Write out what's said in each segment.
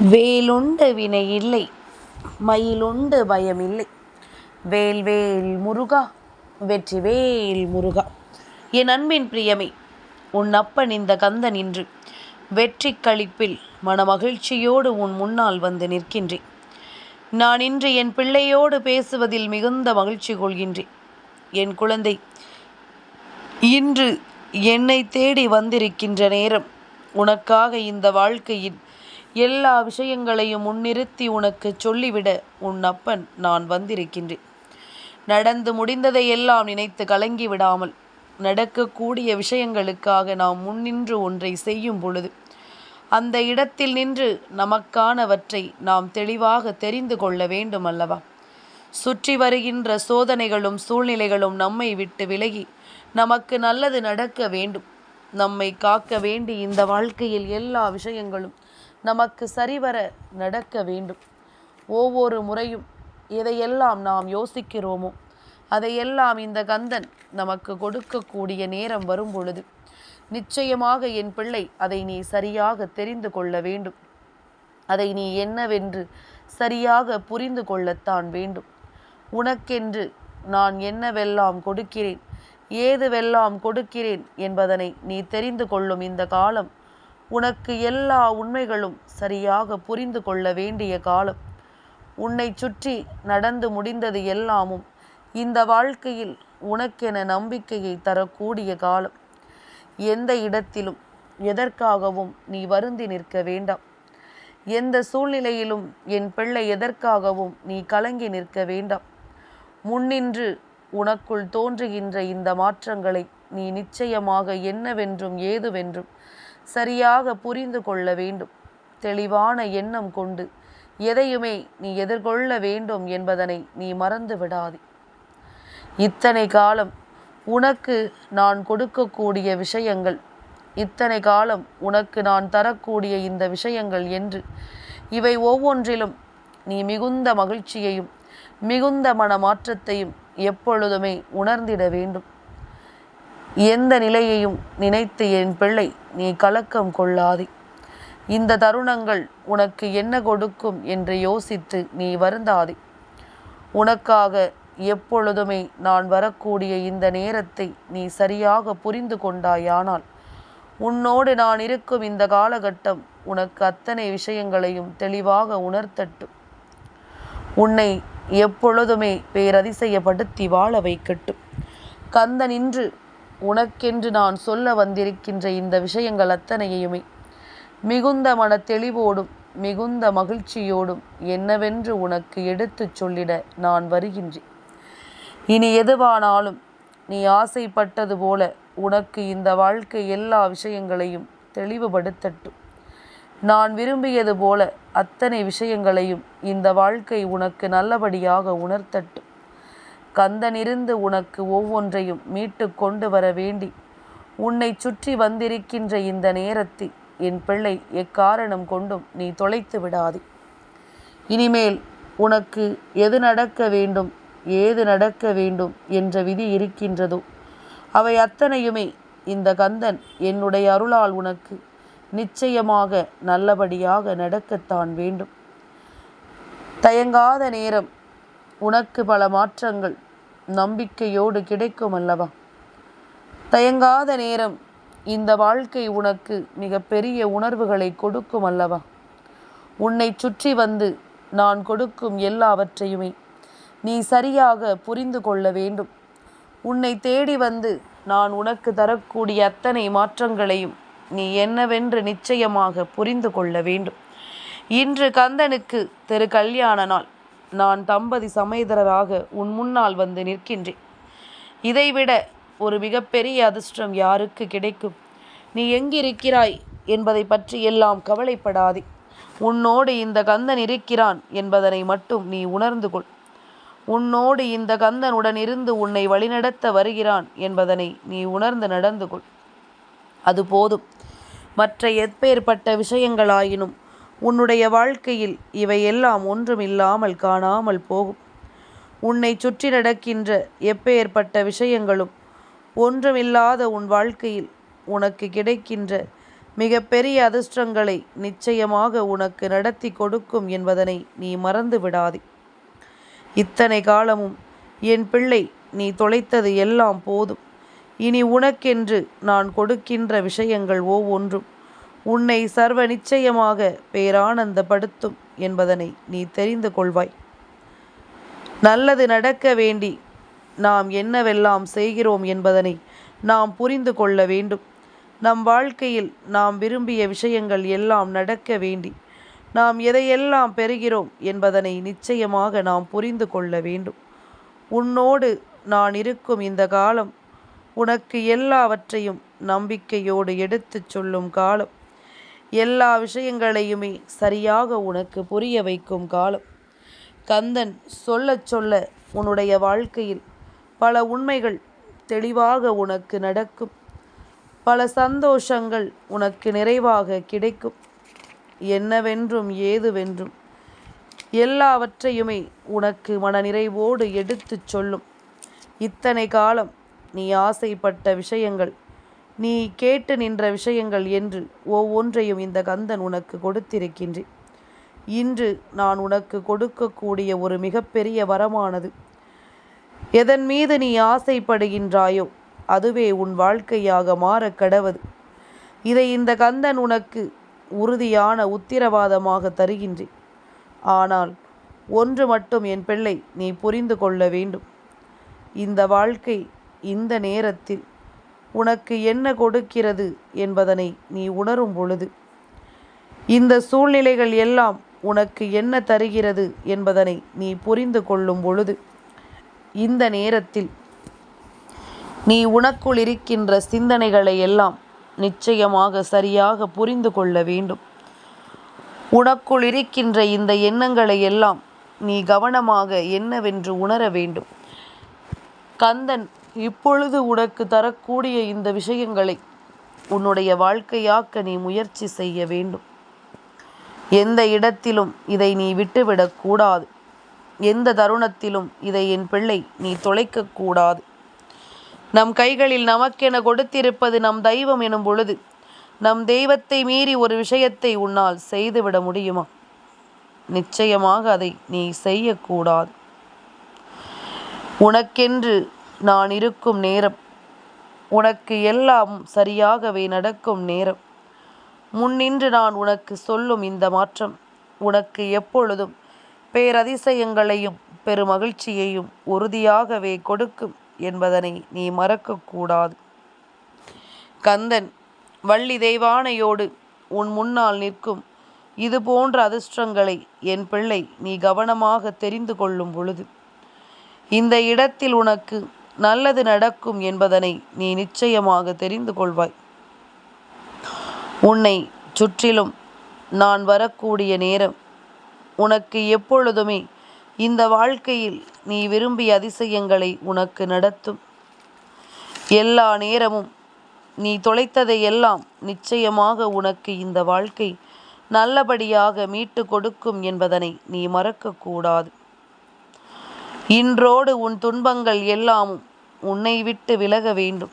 வேலுண்டு வினை இல்லை மயிலுண்டு பயமில்லை. இல்லை வேல்வேல் முருகா வெற்றி வேல் முருகா. என் அன்பின் பிரியமை உன் அப்பன் இந்த கந்தன் இன்று வெற்றி கழிப்பில் மனமகிழ்ச்சியோடு உன் முன்னால் வந்து நிற்கின்றேன். நான் இன்று என் பிள்ளையோடு பேசுவதில் மிகுந்த மகிழ்ச்சி கொள்கின்றேன். என் குழந்தை இன்று என்னை தேடி வந்திருக்கின்ற நேரம் உனக்காக இந்த வாழ்க்கையின் எல்லா விஷயங்களையும் முன்னிறுத்தி உனக்கு சொல்லிவிட உன் அப்பன் நான் வந்திருக்கின்றேன். நடந்து முடிந்ததை எல்லாம் நினைத்து கலங்கி விடாமல் நடக்கக்கூடிய விஷயங்களுக்காக நாம் முன்னின்று ஒன்றை செய்யும் பொழுது அந்த இடத்தில் நின்று நமக்கானவற்றை நாம் தெளிவாக தெரிந்து கொள்ள வேண்டும் அல்லவா சுற்றி வருகின்ற சோதனைகளும் சூழ்நிலைகளும் நம்மை விட்டு விலகி நமக்கு நல்லது நடக்க வேண்டும். நம்மை காக்க வேண்டி இந்த வாழ்க்கையில் எல்லா விஷயங்களும் நமக்கு சரிவர நடக்க வேண்டும். ஒவ்வொரு முறையும் எதையெல்லாம் நாம் யோசிக்கிறோமோ அதையெல்லாம் இந்த கந்தன் நமக்கு கொடுக்கக்கூடிய நேரம் வரும் பொழுது நிச்சயமாக என் பிள்ளை அதை நீ சரியாக தெரிந்து கொள்ள வேண்டும். அதை நீ என்னவென்று சரியாக புரிந்து கொள்ளத்தான் வேண்டும். உனக்கென்று நான் என்னவெல்லாம் கொடுக்கிறேன் ஏதுவெல்லாம் கொடுக்கிறேன் என்பதனை நீ தெரிந்து கொள்ளும் இந்த காலம் உனக்கு எல்லா உண்மைகளும் சரியாக புரிந்து கொள்ள வேண்டிய காலம். உன்னை சுற்றி நடந்து முடிந்தது எல்லாமும் இந்த வாழ்க்கையில் உனக்கென நம்பிக்கையை தரக்கூடிய காலம். எந்த இடத்திலும் எதற்காகவும் நீ வருந்தி நிற்க வேண்டாம். எந்த சூழ்நிலையிலும் என் பிள்ளை எதற்காகவும் நீ கலங்கி நிற்க வேண்டாம். முன்னின்று உனக்குள் தோன்றுகின்ற இந்த மாற்றங்களை நீ நிச்சயமாக என்னவென்றும் ஏதுவென்றும் சரியாக புரிந்து கொள்ள வேண்டும். தெளிவான எண்ணம் கொண்டு எதையுமே நீ எதிர்கொள்ள வேண்டும் என்பதனை நீ மறந்து விடாதே. இத்தனை காலம் உனக்கு நான் கொடுக்கக்கூடிய விஷயங்கள் இத்தனை காலம் உனக்கு நான் தரக்கூடிய இந்த விஷயங்கள் என்று இவை ஒவ்வொன்றிலும் நீ மிகுந்த மகிழ்ச்சியையும் மிகுந்த மனமாற்றத்தையும் எப்பொழுதுமே உணர்ந்திட வேண்டும். எந்த நிலையையும் நினைத்து என் பிள்ளை நீ கலக்கம் கொள்ளாதே. இந்த தருணங்கள் உனக்கு என்ன கொடுக்கும் என்று யோசித்து நீ வருந்தாதே. உனக்காக எப்பொழுதுமே நான் வரக்கூடிய இந்த நேரத்தை நீ சரியாக புரிந்து கொண்டாயானால் உன்னோடு நான் இருக்கும் இந்த காலகட்டம் உனக்கு அத்தனை விஷயங்களையும் தெளிவாக உணர்த்தட்டும். உன்னை எப்பொழுதுமே பேரதிசயப்படுத்தி வாழ வைக்கட்டும். கந்தனின்று உனக்கென்று நான் சொல்ல வந்திருக்கின்ற இந்த விஷயங்கள் அத்தனையுமே. மிகுந்த மன தெளிவோடும் மிகுந்த மகிழ்ச்சியோடும் என்னவென்று உனக்கு எடுத்துச் சொல்லிட நான் வருகின்றேன். இனி எதுவானாலும் நீ ஆசைப்பட்டது போல உனக்கு இந்த வாழ்க்கை எல்லா விஷயங்களையும் தெளிவுபடுத்தட்டும். நான் விரும்பியது போல அத்தனை விஷயங்களையும் இந்த வாழ்க்கை உனக்கு நல்லபடியாக உணர்த்தட்டும். கந்தனிருந்து உனக்கு ஒவ்வொன்றையும் மீட்டு கொண்டு வர வேண்டி உன்னை சுற்றி வந்திருக்கின்ற இந்த நேரத்தில் என் பிள்ளை எக்காரணம் கொண்டும் நீ தொலைத்து விடாதே. இனிமேல் உனக்கு எது நடக்க வேண்டும் ஏது நடக்க வேண்டும் என்ற விதி இருக்கின்றதோ அவை அத்தனையுமே இந்த கந்தன் என்னுடைய அருளால் உனக்கு நிச்சயமாக நல்லபடியாக நடக்கத்தான் வேண்டும். தயங்காத நேரம் உனக்கு பல மாற்றங்கள் நம்பிக்கையோடு கிடைக்கும் அல்லவா? தயங்காத நேரம் இந்த வாழ்க்கை உனக்கு மிக பெரிய உணர்வுகளை கொடுக்கும் அல்லவா? உன்னை சுற்றி வந்து நான் கொடுக்கும் எல்லாவற்றையுமே நீ சரியாக புரிந்து கொள்ள வேண்டும். உன்னை தேடி வந்து நான் உனக்கு தரக்கூடிய அத்தனை மாற்றங்களையும் நீ என்னவென்று நிச்சயமாக புரிந்து கொள்ள வேண்டும். இன்று கந்தனுக்கு திரு கல்யாண நாள். நான் தம்பதி சமேதரராக உன் முன்னால் வந்து நிற்கின்றேன். இதைவிட ஒரு மிகப்பெரிய அதிர்ஷ்டம் யாருக்கு கிடைக்கும்? நீ எங்கிருக்கிறாய் என்பதை பற்றி எல்லாம் கவலைப்படாதே. உன்னோடு இந்த கந்தன் இருக்கிறான் என்பதனை மட்டும் நீ உணர்ந்து கொள். உன்னோடு இந்த கந்தனுடன் இருந்து உன்னை வழிநடத்த வருகிறான் என்பதனை நீ உணர்ந்து நடந்து கொள். அது போதும். மற்ற எப்பேற்பட்ட விஷயங்களாயினும் உன்னுடைய வாழ்க்கையில் இவையெல்லாம் ஒன்றுமில்லாமல் காணாமல் போகும். உன்னை சுற்றி நடக்கின்ற எப்பேற்பட்ட விஷயங்களும் ஒன்றுமில்லாத உன் வாழ்க்கையில் உனக்கு கிடைக்கின்ற மிகப்பெரிய அதிர்ஷ்டங்களை நிச்சயமாக உனக்கு நடத்தி கொடுக்கும் என்பதனை நீ மறந்து விடாதே. இத்தனை காலமும் என் பிள்ளை நீ தொலைத்தது எல்லாம் போதும். இனி உனக்கென்று நான் கொடுக்கின்ற விஷயங்கள் ஒவ்வொன்றும் உன்னை சர்வ நிச்சயமாக பேரானந்தப்படுத்தும் என்பதனை நீ தெரிந்து கொள்வாய். நல்லது நடக்க வேண்டி நாம் என்னவெல்லாம் செய்கிறோம் என்பதனை நாம் புரிந்து கொள்ள வேண்டும். நம் வாழ்க்கையில் நாம் விரும்பிய விஷயங்கள் எல்லாம் நடக்க வேண்டி நாம் எதையெல்லாம் பெறுகிறோம் என்பதனை நிச்சயமாக நாம் புரிந்து கொள்ள வேண்டும். உன்னோடு நான் இருக்கும் இந்த காலம் உனக்கு எல்லாவற்றையும் நம்பிக்கையோடு எடுத்துச் சொல்லும் காலம். எல்லா விஷயங்களையுமே சரியாக உனக்கு புரிய வைக்கும் காலம். கந்தன் சொல்ல சொல்ல உன்னுடைய வாழ்க்கையில் பல உண்மைகள் தெளிவாக உனக்கு நடக்கும். பல சந்தோஷங்கள் உனக்கு நிறைவாக கிடைக்கும். என்னவென்றும் ஏதுவென்றும் எல்லாவற்றையுமே உனக்கு மனநிறைவோடு எடுத்துச் சொல்லும். இத்தனை காலம் நீ ஆசைப்பட்ட விஷயங்கள் நீ கேட்டு நின்ற விஷயங்கள் என்று ஒவ்வொன்றையும் இந்த கந்தன் உனக்கு கொடுத்திருக்கின்றேன். இன்று நான் உனக்கு கொடுக்கக்கூடிய ஒரு மிகப்பெரிய வரமானது. எதன் மீது நீ ஆசைப்படுகின்றாயோ அதுவே உன் வாழ்க்கையாக மாற கடவது. இதை இந்த கந்தன் உனக்கு உறுதியான உத்திரவாதமாக தருகின்றேன். ஆனால் ஒன்று மட்டும் என் பிள்ளை நீ புரிந்து கொள்ள வேண்டும். இந்த வாழ்க்கை இந்த நேரத்தில் உனக்கு என்ன கொடுக்கிறது என்பதனை நீ உணரும் பொழுது. இந்த சூழ்நிலைகள் எல்லாம் உனக்கு என்ன தருகிறது என்பதனை நீ புரிந்து கொள்ளும் பொழுது. இந்த நேரத்தில் நீ உனக்குள் இருக்கின்ற சிந்தனைகளை எல்லாம் நிச்சயமாக சரியாக புரிந்து கொள்ள வேண்டும். உனக்குள் இருக்கின்ற இந்த எண்ணங்களை எல்லாம் நீ கவனமாக என்னவென்று உணர வேண்டும். கந்தன் இப்பொழுது உனக்கு தரக்கூடிய இந்த விஷயங்களை உன்னுடைய வாழ்க்கையாக்க நீ முயற்சி செய்ய வேண்டும். எந்த இடத்திலும் இதை நீ விட்டுவிடக்கூடாது எந்த தருணத்திலும் இதை என் பிள்ளை நீ தொலைக்கக்கூடாது நம் கைகளில் நமக்கென கொடுத்திருப்பது நம் தெய்வம் எனும் பொழுது நம் தெய்வத்தை மீறி ஒரு விஷயத்தை உன்னால் செய்துவிட முடியுமா? நிச்சயமாக அதை நீ செய்யக்கூடாது உனக்கென்று நான் இருக்கும் நேரம். உனக்கு எல்லாம் சரியாகவே நடக்கும் நேரம். முன்னின்று நான் உனக்கு சொல்லும் இந்த மாற்றம். உனக்கு எப்பொழுதும் பேரதிசயங்களையும் பெருமகிழ்ச்சியையும் உறுதியாகவே கொடுக்கும் என்பதனை நீ மறக்கக்கூடாது. கந்தன் வள்ளி தெய்வானையோடு உன் முன்னால் நிற்கும் இது போன்ற அதிர்ஷ்டங்களை என் பிள்ளை நீ கவனமாக தெரிந்து கொள்ளும் பொழுது இந்த இடத்தில் உனக்கு நல்லது நடக்கும் என்பதனை நீ நிச்சயமாக தெரிந்து கொள்வாய். உன்னை சுற்றிலும் நான் வரக்கூடிய நேரம் உனக்கு எப்பொழுதுமே இந்த வாழ்க்கையில் நீ விரும்பிய அதிசயங்களை உனக்கு நடத்தும். எல்லா நேரமும் நீ தொலைத்ததை எல்லாம் நிச்சயமாக உனக்கு இந்த வாழ்க்கை நல்லபடியாக மீட்டு கொடுக்கும் என்பதனை நீ மறக்கக்கூடாது. இன்றோடு உன் துன்பங்கள் எல்லாமும் உன்னை விட்டு விலக வேண்டும்.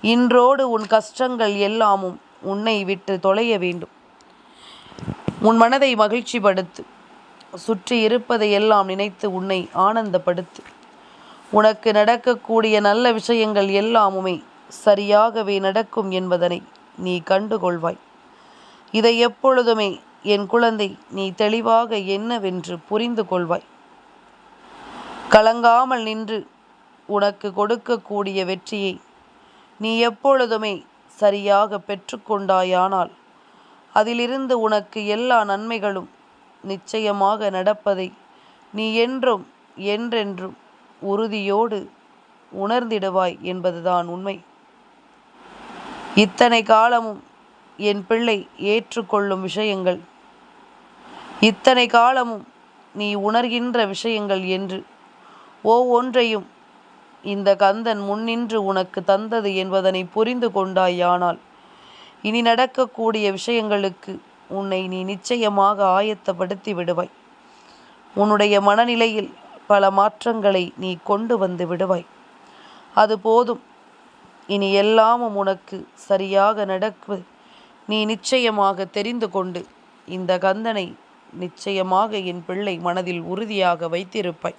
இன்றோடு உன் கஷ்டங்கள் எல்லாமும் உன்னை விட்டு தொலைய வேண்டும். உன் மனதை மகிழ்ச்சிப்படுத்து. சுற்றி இருப்பதை எல்லாம் நினைத்து உன்னை ஆனந்தப்படுத்து. உனக்கு நடக்கக்கூடிய நல்ல விஷயங்கள் எல்லாமுமே சரியாகவே நடக்கும் என்பதனை நீ கண்டுகொள்வாய். இதை எப்பொழுதுமே என் குழந்தை நீ தெளிவாக என்னவென்று புரிந்து கொள்வாய். கலங்காமல் நின்று உனக்கு கொடுக்கக்கூடிய வெற்றியை நீ எப்பொழுதுமே சரியாக பெற்றுக்கொண்டாயானால் அதிலிருந்து உனக்கு எல்லா நன்மைகளும் நிச்சயமாக நடப்பதை நீ என்றும் என்றென்றும் உறுதியோடு உணர்ந்திடுவாய் என்பதுதான் உண்மை. இத்தனை காலமும் என் பிள்ளை ஏற்றுக்கொள்ளும் விஷயங்கள் இத்தனை காலமும் நீ உணர்கின்ற விஷயங்கள் என்று ஒவ்வொன்றையும் இந்த கந்தன் முன்னின்று உனக்கு தந்தது என்பதனை புரிந்து கொண்டாயானால். இனி நடக்கக்கூடிய விஷயங்களுக்கு உன்னை நீ நிச்சயமாக ஆயத்தப்படுத்தி விடுவாய். உன்னுடைய மனநிலையில் பல மாற்றங்களை நீ கொண்டு வந்து விடுவாய். அது போதும். இனி எல்லாமும் உனக்கு சரியாக நடக்கு நீ நிச்சயமாக தெரிந்து கொண்டு இந்த கந்தனை நிச்சயமாக என் பிள்ளை மனதில் உறுதியாக வைத்திருப்பாய்.